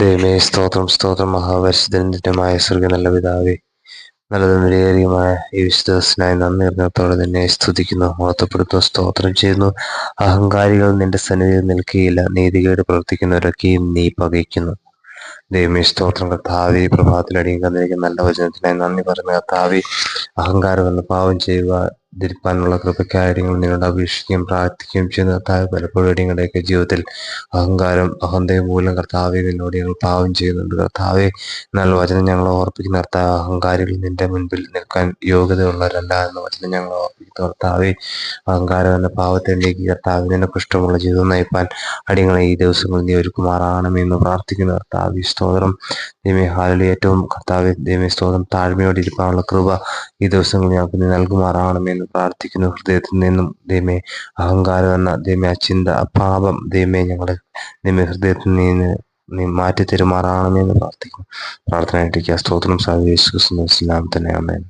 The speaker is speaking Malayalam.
ദൈവമേ സ്തോത്രം സ്തോത്രം. മഹാപരിശുദ്ധമായ സ്വർഗ നല്ല പിതാവേ നല്ലതും വിലയേറിയുമായ ഈ വിശുദ്ധനായി നന്ദി നിർണയത്തോടെ നിന്നെ സ്തുതിക്കുന്നു മഹത്വപ്പെടുത്തുന്നു സ്തോത്രം ചെയ്യുന്നു. അഹങ്കാരികൾ നിന്റെ സന്നിധിയിൽ നിൽക്കുകയില്ല നീതികേട് പ്രവർത്തിക്കുന്നവരൊക്കെയും നീ പകയ്ക്കുന്നു. ദൈവമേ സ്തോത്രം. കർത്താവി പ്രഭാതത്തിലടിയും കന്നിരിക്കുന്ന നല്ല വചനത്തിനായി നന്ദി പറയുന്ന. കർത്താവി അഹങ്കാരം എന്ന് പാവം ചെയ്യുക ധരിപ്പാനുള്ള കൃപയ്ക്കാര്യങ്ങൾ നിങ്ങളുടെ അപേക്ഷിക്കുകയും പ്രാർത്ഥിക്കുകയും ചെയ്യുന്ന കർത്താവ് പലപ്പോഴും നിങ്ങളുടെയൊക്കെ ജീവിതത്തിൽ അഹങ്കാരം അഹന്തയും മൂലം കർത്താവെ നിന്നോട് ഞങ്ങൾ പാവം ചെയ്യുന്നുണ്ട്. കർത്താവെ എന്നാൽ വചനം ഞങ്ങൾ ഓർപ്പിക്കുന്ന കർത്താവ് അഹങ്കാരികൾ നിന്റെ മുൻപിൽ നിൽക്കാൻ യോഗ്യതയുള്ളവരല്ല എന്ന വചനം ഞങ്ങൾ ഓർപ്പിക്കുന്ന. കർത്താവെ അഹങ്കാരം എന്ന പാവത്തെ നീക്കി കർത്താവ് നിനക്ക് ഇഷ്ടമുള്ള ജീവിതം നയിപ്പാൻ അടിയങ്ങളെ ഈ ദിവസങ്ങളിൽ നീ ഒരുക്കുമാറാണമെന്ന് പ്രാർത്ഥിക്കുന്ന. കർത്താവ് സ്തോത്രം. ദൈവമേ ഹാലിൽ ഏറ്റവും കർത്താവ് ദൈവമേ സ്തോത്രം. താഴ്മയോടെ ഇരിക്കാനുള്ള കൃപ ഈ ദിവസങ്ങളിൽ ഞങ്ങൾക്ക് നീ നൽകുമാറാണെന്ന് പ്രാർത്ഥിക്കുന്നു. ഹൃദയത്തിൽ നിന്നും ദൈവമേ അഹങ്കാരം എന്ന ദൈവമേ ആ ചിന്ത ആ പാപം ദൈവമേ ഞങ്ങളുടെ ദൈവമേ ഹൃദയത്തിൽ നിന്ന് നീ മാറ്റി തരുമാറാണെന്ന് പ്രാർത്ഥിക്കുന്നു. പ്രാർത്ഥന പ്രാർത്ഥനയായിട്ടിരിക്കുക സ്തോത്രം സാധു യേശു തന്നെ അമേൻ